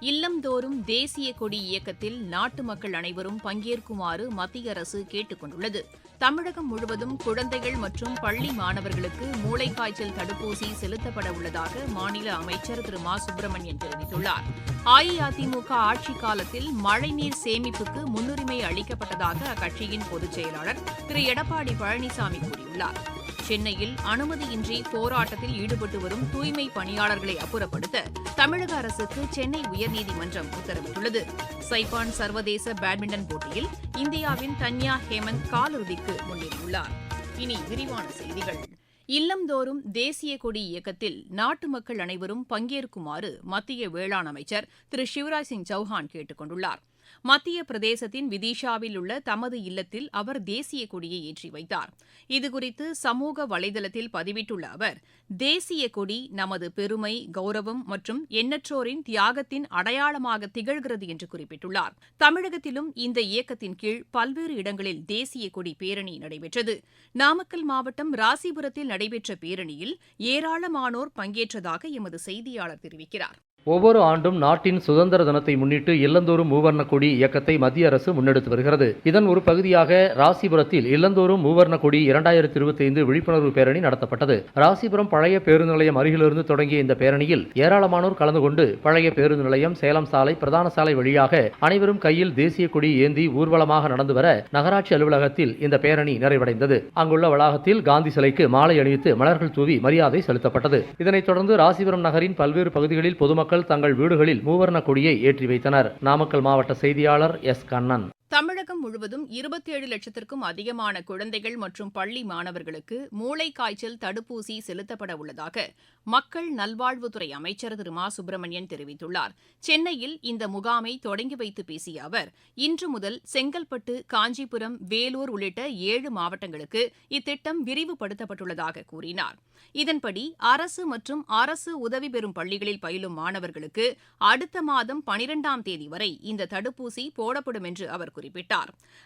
இல்லம்தோறும் தேசிய கொடி இயக்கத்தில் நாட்டு மக்கள் அனைவரும் பங்கேற்குமாறு மத்திய அரசு கேட்டுக் கொண்டுள்ளது. தமிழகம் முழுவதும் குழந்தைகள் மற்றும் பள்ளி மாணவர்களுக்கு மூளைக்காய்ச்சல் தடுப்பூசி செலுத்தப்பட உள்ளதாக மாநில அமைச்சர் திரு மா. சுப்பிரமணியன் தெரிவித்துள்ளார். அஇஅதிமுக ஆட்சி காலத்தில் மழைநீர் சேமிப்புக்கு முன்னுரிமை அளிக்கப்பட்டதாக அக்கட்சியின் பொதுச் செயலாளர் திரு எடப்பாடி பழனிசாமி கூறியுள்ளார். சென்னையில் அனுமதியின்றி போராட்டத்தில் ஈடுபட்டு வரும் தூய்மை பணியாளர்களை அப்புறப்படுத்த தமிழக அரசுக்கு சென்னை உயர் உயர்நீதிமன்றம் உத்தரவிட்டுள்ளது. சைபான் சர்வதேச பேட்மிண்டன் போட்டியில் இந்தியாவின் தன்யா ஹேமந்த் காலிறுதிக்கு முன்னேறியுள்ளார். இனி விரிவான செய்திகள். இல்லந்தோறும் தேசிய கொடி இயக்கத்தில் நாட்டு மக்கள் அனைவரும் பங்கேற்குமாறு மத்திய வேளாண் அமைச்சர் திரு சிவராஜ் சிங் சௌஹான் கேட்டுக் கொண்டுள்ளாா் மத்திய பிரதேசத்தின் விதிஷாவில் உள்ள தமது இல்லத்தில் அவர் தேசிய கொடியை ஏற்றி வைத்தார். இதுகுறித்து சமூக வலைதளத்தில் பதிவிட்டுள்ள அவர் தேசிய கொடி நமது பெருமை கௌரவம் மற்றும் எண்ணற்றோரின் தியாகத்தின் அடையாளமாக திகழ்கிறது என்று குறிப்பிட்டுள்ளார். தமிழகத்திலும் இந்த இயக்கத்தின் கீழ் பல்வேறு இடங்களில் தேசிய கொடி பேரணி நடைபெற்றது. நாமக்கல் மாவட்டம் ராசிபுரத்தில் நடைபெற்ற பேரணியில் ஏராளமானோர் பங்கேற்றதாக எமது செய்தியாளர் தெரிவிக்கிறார். ஒவ்வொரு ஆண்டும் நாட்டின் சுதந்திர தினத்தை முன்னிட்டு இல்லந்தோறும் மூவர்ண கொடி இயக்கத்தை மத்திய அரசு முன்னெடுத்து வருகிறது. இதன் ஒரு பகுதியாக ராசிபுரத்தில் இல்லந்தோறும் மூவர்ண கொடி இரண்டாயிரத்தி இருபத்தி ஐந்து விழிப்புணர்வு பேரணி நடத்தப்பட்டது. ராசிபுரம் பழைய பேருந்து நிலையம் அருகிலிருந்து தொடங்கிய இந்த பேரணியில் ஏராளமானோர் கலந்து கொண்டு பழைய பேருந்து நிலையம் சேலம் சாலை பிரதான சாலை வழியாக அனைவரும் கையில் தேசிய கொடி ஏந்தி ஊர்வலமாக நடந்து வர நகராட்சி அலுவலகத்தில் இந்த பேரணி நிறைவடைந்தது. அங்குள்ள வளாகத்தில் காந்தி சிலைக்கு மாலை அணிவித்து மலர்கள் தூவி மரியாதை செலுத்தப்பட்டது. இதனைத் தொடர்ந்து ராசிபுரம் நகரின் பல்வேறு பகுதிகளில் பொதுமக்கள் தங்கள் வீடுகளில் மூவர்ண கொடியை ஏற்றி வைத்தனர். நாமக்கல் மாவட்ட செய்தியாளர் எஸ் கண்ணன். தமிழ் தமிழகம் முழுவதும் இருபத்தேழு லட்சத்திற்கும் அதிகமான குழந்தைகள் மற்றும் பள்ளி மாணவர்களுக்கு மூளைக்காய்ச்சல் தடுப்பூசி செலுத்தப்பட உள்ளதாக மக்கள் நல்வாழ்வுத்துறை அமைச்சர் திரு. மா. சுப்பிரமணியன் தெரிவித்துள்ளார். சென்னையில் இந்த முகாமை தொடங்கி வைத்து பேசிய அவர் இன்று முதல் செங்கல்பட்டு காஞ்சிபுரம் வேலூர் உள்ளிட்ட ஏழு மாவட்டங்களுக்கு இத்திட்டம் விரிவுபடுத்தப்பட்டுள்ளதாக கூறினார். இதன்படி அரசு மற்றும் அரசு உதவி பெறும் பள்ளிகளில் பயிலும் மாணவர்களுக்கு அடுத்த மாதம் பனிரெண்டாம் தேதி வரை இந்த தடுப்பூசி போடப்படும் என்று அவர் குறிப்பிட்டார்.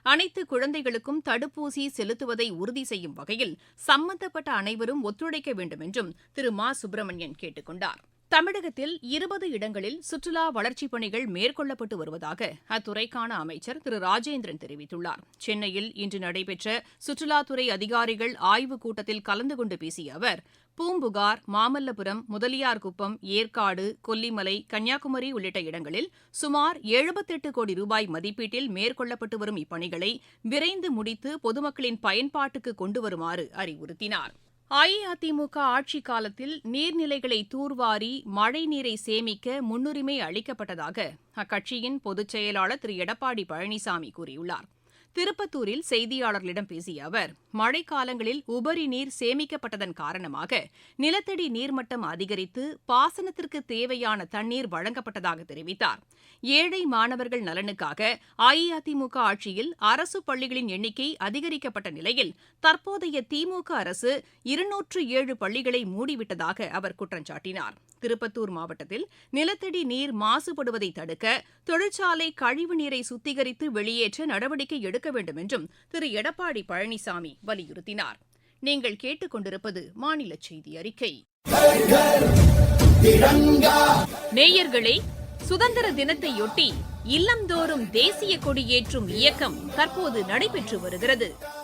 அனைத்து குழந்தைகளுக்கும் தடுப்பூசி செலுத்துவதை உறுதி செய்யும் வகையில் சம்பந்தப்பட்ட அனைவரும் ஒத்துழைக்க வேண்டும் என்றும் திரு மா. சுப்பிரமணியன் கேட்டுக் கொண்டார். தமிழகத்தில் இருபது இடங்களில் சுற்றுலா வளர்ச்சிப் பணிகள் மேற்கொள்ளப்பட்டு வருவதாக அத்துறைக்கான அமைச்சர் திரு ராஜேந்திரன் தெரிவித்துள்ளார். சென்னையில் இன்று நடைபெற்ற சுற்றுலாத்துறை அதிகாரிகள் ஆய்வுக் கூட்டத்தில் கலந்து கொண்டு பேசிய அவர் பூம்புகார் மாமல்லபுரம் முதலியார்குப்பம் ஏற்காடு கொல்லிமலை கன்னியாகுமரி உள்ளிட்ட இடங்களில் சுமார் எழுபத்தெட்டு கோடி ரூபாய் மதிப்பீட்டில் மேற்கொள்ளப்பட்டு வரும் இப்பணிகளை விரைந்து முடித்து பொதுமக்களின் பயன்பாட்டுக்கு கொண்டு வருமாறு அறிவுறுத்தினார். அஇஅதிமுக ஆட்சிக் காலத்தில் நீர்நிலைகளை தூர்வாரி மழைநீரை சேமிக்க முன்னுரிமை அளிக்கப்பட்டதாக அக்கட்சியின் பொதுச் செயலாளர் திரு. எடப்பாடி பழனிசாமி கூறியுள்ளார். திருப்பத்தூரில் செய்தியாளர்களிடம் பேசிய அவர் மழைக்காலங்களில் உபரி நீர் சேமிக்கப்பட்டதன் காரணமாக நிலத்தடி நீர்மட்டம் அதிகரித்து பாசனத்திற்கு தேவையான தண்ணீர் வழங்கப்பட்டதாக தெரிவித்தார். ஏழை மாணவர்கள் நலனுக்காக அஇஅதிமுக ஆட்சியில் அரசு பள்ளிகளின் எண்ணிக்கை அதிகரிக்கப்பட்ட நிலையில் தற்போதைய திமுக அரசு இருநூற்று ஏழு பள்ளிகளை மூடிவிட்டதாக அவர் குற்றஞ்சாட்டினார் திருப்பத்தூர் மாவட்டத்தில் நிலத்தடி நீர் மாசுபடுவதை தடுக்க தொழிற்சாலை கழிவு நீரை சுத்திகரித்து வெளியேற்ற நடவடிக்கை எடுக்க வேண்டும் என்றும் திரு. எடப்பாடி பழனிசாமி வலியுறுத்தினார். நீங்கள் கேட்டுக்கொண்டிருப்பது மாநில செய்தி அறிக்கை. நேயர்களே சுதந்திர தினத்தையொட்டி இல்லந்தோறும் தேசிய கொடி ஏற்றும் இயக்கம் தற்போது நடைபெற்று வருகிறது.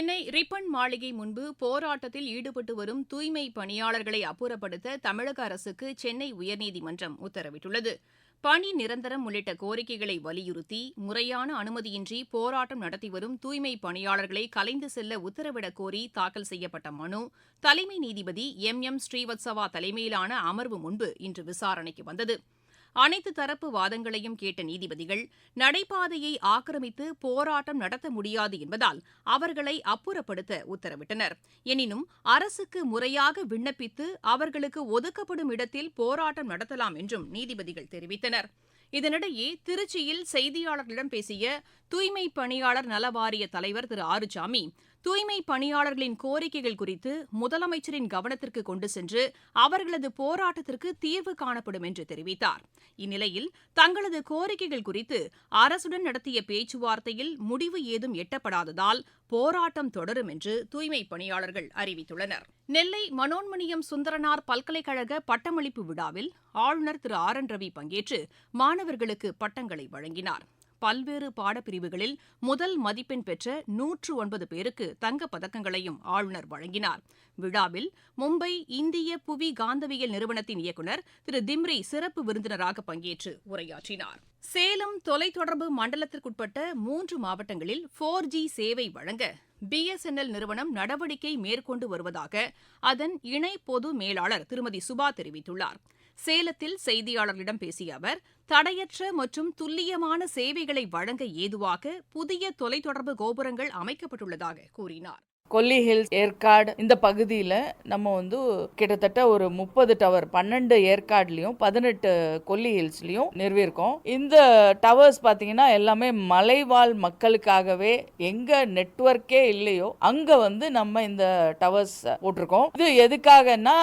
சென்னை ரிப்பன் மாளிகை முன்பு போராட்டத்தில் ஈடுபட்டு வரும் தூய்மை பணியாளர்களை அப்புறப்படுத்த தமிழக அரசுக்கு சென்னை உயர்நீதிமன்றம் உத்தரவிட்டுள்ளது. பணி நிரந்தரம் உள்ளிட்ட கோரிக்கைகளை வலியுறுத்தி முறையான அனுமதியின்றி போராட்டம் நடத்தி வரும் தூய்மை பணியாளர்களை கலைந்து செல்ல உத்தரவிடக் கோரி தாக்கல் செய்யப்பட்ட மனு தலைமை நீதிபதி எம் எம் ஸ்ரீவத்சவா தலைமையிலான அமர்வு முன்பு இன்று விசாரணைக்கு வந்தது. அனைத்து தரப்பு வாதங்களையும் கேட்ட நீதிபதிகள் நடைபாதையை ஆக்கிரமித்து போராட்டம் நடத்த முடியாது என்பதால் அவர்களை அப்புறப்படுத்த உத்தரவிட்டனர். எனினும் அரசுக்கு முறையாக விண்ணப்பித்து அவர்களுக்கு ஒதுக்கப்படும் இடத்தில் போராட்டம் நடத்தலாம் என்றும் நீதிபதிகள் தெரிவித்தனர். இதனிடையே திருச்சியில் செய்தியாளர்களிடம் பேசிய தூய்மை பணியாளர் நல வாரிய தலைவர் திரு. ஆறுசாமி தூய்மை பணியாளர்களின் கோரிக்கைகள் குறித்து முதலமைச்சரின் கவனத்திற்கு கொண்டு சென்று அவர்களது போராட்டத்திற்கு தீர்வு காணப்படும் என்று தெரிவித்தார். இந்நிலையில் தங்களது கோரிக்கைகள் குறித்து அரசுடன் நடத்திய பேச்சுவார்த்தையில் முடிவு ஏதும் எட்டப்படாததால் போராட்டம் தொடரும் என்று தூய்மை பணியாளர்கள் அறிவித்துள்ளனர். நெல்லை மனோன்மணியம் சுந்தரனார் பல்கலைக்கழக பட்டமளிப்பு விழாவில் ஆளுநர் திரு ஆர் என் ரவி பங்கேற்று மாணவர்களுக்கு பட்டங்களை வழங்கினார். பல்வேறு பாடப்பிரிவுகளில் முதல் மதிப்பெண் பெற்ற நூற்று ஒன்பது பேருக்கு தங்கப்பதக்கங்களையும் ஆளுநர் வழங்கினார். விழாவில் மும்பை இந்திய புவி காந்தவியல் நிறுவனத்தின் இயக்குநர் திரு திம்ரி சிறப்பு விருந்தினராக பங்கேற்று உரையாற்றினார். சேலம் தொலைத்தொடர்பு மண்டலத்திற்குட்பட்ட மூன்று மாவட்டங்களில் போர் ஜி சேவை வழங்க பிஎஸ்என்எல் நிறுவனம் நடவடிக்கை மேற்கொண்டு வருவதாக அதன் இணை பொது மேலாளர் திருமதி சுபா தெரிவித்துள்ளார். சேலத்தில் செய்தியாளர்களிடம் பேசிய அவர் தடையற்ற மற்றும் துல்லியமான சேவைகளை வழங்க ஏதுவாக புதிய தொலைத்தொடர்பு கோபுரங்கள் அமைக்கப்பட்டுள்ளதாக கூறினார். கொல்லி ஹில்ஸ் ஏற்காடு இந்த பகுதியில் நம்ம வந்து கிட்டத்தட்ட ஒரு முப்பது டவர் பன்னெண்டு ஏற்காடுலேயும் பதினெட்டு கொல்லி ஹில்ஸ்லையும் நிறுவியிருக்கோம். இந்த டவர்ஸ் பார்த்தீங்கன்னா எல்லாமே மலைவாழ் மக்களுக்காகவே எங்கே நெட்வொர்க்கே இல்லையோ அங்கே வந்து நம்ம இந்த டவர்ஸ் போட்டிருக்கோம். இது எதுக்காகன்னா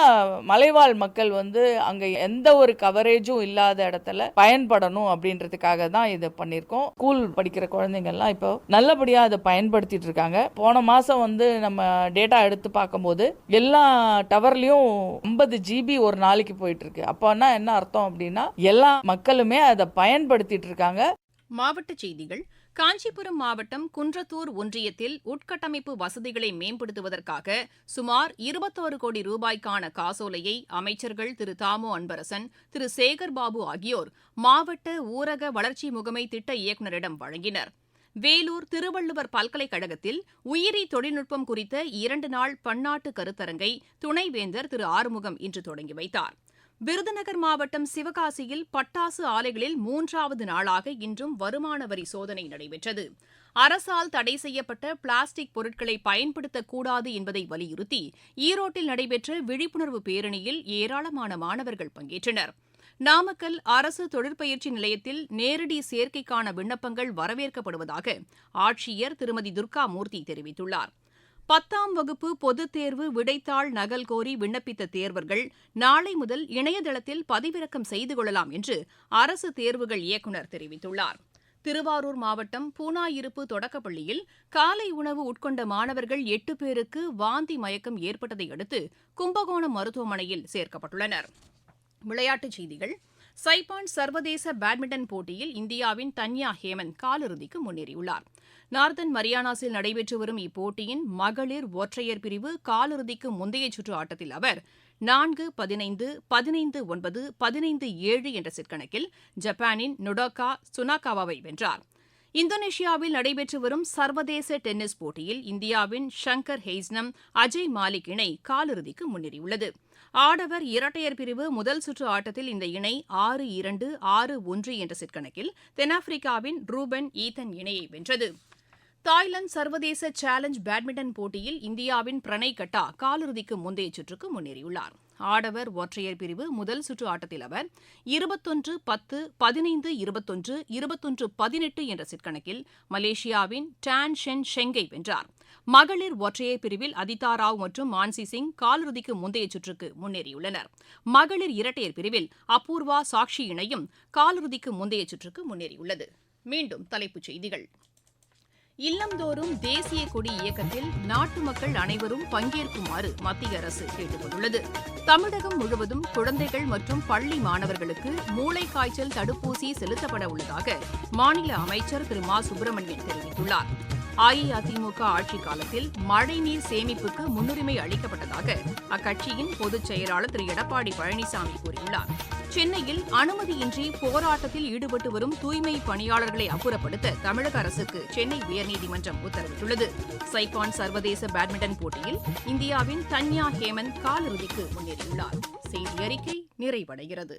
மலைவாழ் மக்கள் வந்து அங்கே எந்த ஒரு கவரேஜும் இல்லாத இடத்துல பயன்படணும் அப்படின்றதுக்காக தான் இதை பண்ணியிருக்கோம். ஸ்கூல் படிக்கிற குழந்தைங்கள்லாம் இப்போ நல்லபடியாக அதை பயன்படுத்திட்டு இருக்காங்க. போன மாதம் வந்து நம்ம டேட்டா எடுத்து பார்க்கும்போது எல்லா டவர்லயும் ஐம்பது ஜிபி ஒரு நாளைக்கு போயிட்டு இருக்கு அப்போனா என்ன அர்த்தம் அப்படின்னா எல்லா மக்களுமே அதை பயன்படுத்திட்டு இருக்காங்க மாவட்ட செய்திகள் காஞ்சிபுரம் மாவட்டம் குன்றத்தூர் ஒன்றியத்தில் உட்கட்டமைப்பு வசதிகளை மேம்படுத்துவதற்காக சுமார் இருபத்தோரு கோடி ரூபாய்க்கான காசோலையை அமைச்சர்கள் திரு. தாமோ அன்பரசன் திரு. சேகர்பாபு ஆகியோர் மாவட்ட ஊரக வளர்ச்சி முகமை திட்ட இயக்குநரிடம் வழங்கினர். வேலூர் திருவள்ளுவர் பல்கலைக்கழகத்தில் உயிரி தொழில்நுட்பம் குறித்த இரண்டு நாள் பன்னாட்டு கருத்தரங்கை துணைவேந்தர் திரு. ஆறுமுகம் இன்று தொடங்கி வைத்தார். விருதுநகர் மாவட்டம் சிவகாசியில் பட்டாசு ஆலைகளில் மூன்றாவது நாளாக இன்றும் வருமான வரி சோதனை நடைபெற்றது. அரசால் தடை செய்யப்பட்ட பிளாஸ்டிக் பொருட்களை பயன்படுத்தக்கூடாது என்பதை வலியுறுத்தி ஈரோட்டில் நடைபெற்ற விழிப்புணர்வு பேரணியில் ஏராளமான மாணவர்கள் பங்கேற்றனர். நாமக்கல் அரசு தொழிற்பயிற்சி நிலையத்தில் நேரடி சேர்க்கைக்கான விண்ணப்பங்கள் வரவேற்கப்படுவதாக ஆட்சியர் திருமதி துர்கா மூர்த்தி தெரிவித்துள்ளார். பத்தாம் வகுப்பு பொதுத் தேர்வு விடைத்தாள் நகல் கோரி விண்ணப்பித்த தேர்வர்கள் நாளை முதல் இணையதளத்தில் பதிவிறக்கம் செய்து கொள்ளலாம் என்று அரசு தேர்வுகள் இயக்குநர் தெரிவித்துள்ளார். திருவாரூர் மாவட்டம் பூனாயிருப்பு தொடக்கப்பள்ளியில் காலை உணவு உட்கொண்ட மாணவர்கள் எட்டு பேருக்கு வாந்தி மயக்கம் ஏற்பட்டதை அடுத்து கும்பகோணம் மருத்துவமனையில் சேர்க்கப்பட்டுள்ளனர். விளையாட்டுச் செய்திகள். சைபான் சர்வதேச பேட்மிண்டன் போட்டியில் இந்தியாவின் தன்யா ஹேமந்த் காலிறுதிக்கு முன்னேறியுள்ளார். நார்தன் மரியானாஸில் நடைபெற்று வரும் இப்போட்டியின் மகளிர் ஒற்றையர் பிரிவு காலிறுதிக்கு முந்தைய சுற்று ஆட்டத்தில் அவர் நான்கு பதினைந்து பதினைந்து ஒன்பது பதினைந்து ஏழு என்ற செட் கணக்கில் ஜப்பானின் நொடோகா சுனாகாவாவை வென்றார். இந்தோனேஷியாவில் நடைபெற்று வரும் சர்வதேச டென்னிஸ் போட்டியில் இந்தியாவின் ஷங்கர் ஹெய்ஸ்னம் அஜய் மாலிக் இணை காலிறுதிக்கு முன்னேறியுள்ளது. ஆடவர் இரட்டையர் பிரிவு முதல் சுற்று ஆட்டத்தில் இந்த இணை ஆறு இரண்டு ஆறு ஒன்று என்ற செட் கணக்கில் தென்னாப்பிரிக்காவின் ரூபன் ஈத்தன் இணையை வென்றது. தாய்லாந்து சர்வதேச சேலஞ்ச் பேட்மிண்டன் போட்டியில் இந்தியாவின் பிரணய் கட்டா காலிறுதிக்கு முந்தைய சுற்றுக்கு முன்னேறியுள்ளார். ஆடவர் ஒற்றையர் பிரிவு முதல் சுற்று ஆட்டத்தில் அவர் இருபத்தொன்று பத்து பதினைந்து இருபத்தொன்று இருபத்தொன்று பதினெட்டு என்ற செட்கணக்கில் மலேசியாவின் டான் ஷென் ஷெங்கை வென்றார். மகளிர் ஒற்றையர் பிரிவில் அதிதா ராவ் மற்றும் மான்சி சிங் காலிறுதிக்கு முந்தைய சுற்றுக்கு முன்னேறியுள்ளனர். மகளிர் இரட்டையர் பிரிவில் அபூர்வா சாக்ஷி இணையும் காலிறுதிக்கு முந்தைய சுற்றுக்கு முன்னேறியுள்ளது. மீண்டும் தலைப்புச் செய்திகள். இல்லந்தோறும் தேசிய கொடி இயக்கத்தில் நாட்டு மக்கள் அனைவரும் பங்கேற்குமாறு மத்திய அரசு கேட்டுக் கொண்டுள்ளது தமிழகம் முழுவதும் குழந்தைகள் மற்றும் பள்ளி மாணவர்களுக்கு மூளைக்காய்ச்சல் தடுப்பூசி செலுத்தப்பட உள்ளதாக மாநில அமைச்சர் திரு. மா. சுப்பிரமணியன் தெரிவித்துள்ளார். அஇஅதிமுக ஆட்சிக் காலத்தில் மழைநீர் சேமிப்புக்கு முன்னுரிமை அளிக்கப்பட்டதாக அக்கட்சியின் பொதுச் செயலாளர் திரு. எடப்பாடி பழனிசாமி கூறியுள்ளார். சென்னையில் அனுமதியின்றி போராட்டத்தில் ஈடுபட்டு வரும் தூய்மை பணியாளர்களை அப்புறப்படுத்த தமிழக அரசுக்கு சென்னை உயர்நீதிமன்றம் உத்தரவிட்டுள்ளது. சைபான் சர்வதேச பேட்மிண்டன் போட்டியில் இந்தியாவின் தன்யா ஹேமந்த் காலிறுதிக்கு முன்னேறியுள்ளார். செய்தி அறிக்கை நிறைவடைகிறது.